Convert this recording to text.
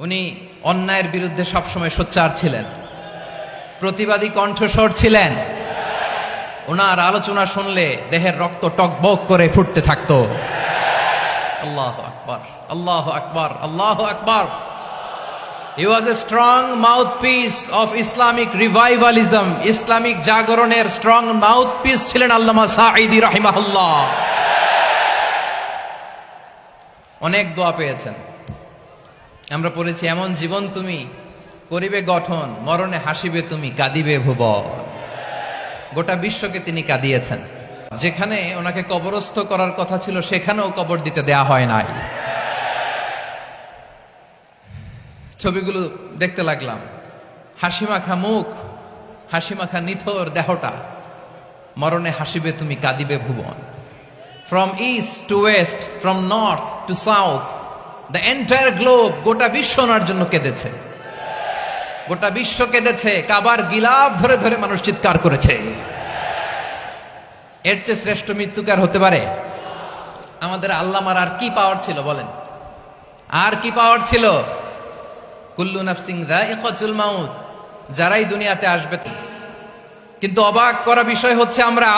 উনি অন্যায়ের বিরুদ্ধে সবসময় সোচ্চার ছিলেন। প্রতিবাদী কণ্ঠস্বর ছিলেন। ওনার আলোচনা শুনলে দেহের রক্ত টকবক করে ফুটতে থাকতো। আল্লাহ আকবর আল্লাহ আকবর আল্লাহ আকবর। He was a strong mouthpiece of Islamic revivalism, Islamic জাগরণের স্ট্রং মাউথপিস ছিলেন আল্লামা সাঈদি রাহিমাহুল্লাহ। অনেক দোয়া পেয়েছেন। আমরা পড়েছি, এমন জীবন তুমি করিবে গঠন, মরণে হাসিবে তুমি, কাঁদিবে ভুব গোটা বিশ্বকে তিনি কাঁদিয়েছেন। যেখানে ওনাকে কবরস্থ করার কথা ছিল, সেখানেও কবর দিতে দেয়া হয় নাই। ছবিগুলো দেখতে লাগলাম। হাসিমাখা মুখ, হাসিমাখা নিথর দেহটা, মরণে হাসিবে তুমি, কাঁদিবে ভুবন। From east to west from north to south the entire globe গোটা বিশ্ব ওনার জন্য কেঁদেছে। গোটা বিশ্ব কেঁদেছে। কাবার গিলাপ ধরে ধরে মানুষ চিৎকার করেছে। এর চেয়ে শ্রেষ্ঠ মৃত্যুকার হতে পারে? আমাদের আল্লামার আর কি পাওয়ার ছিল বলেন? আর কি পাওয়ার ছিল? কুল্লু নাফসিং মাউত, যারাই দুনিয়াতে আসবে। কিন্তু অবাক করা বিষয় হচ্ছে আমরা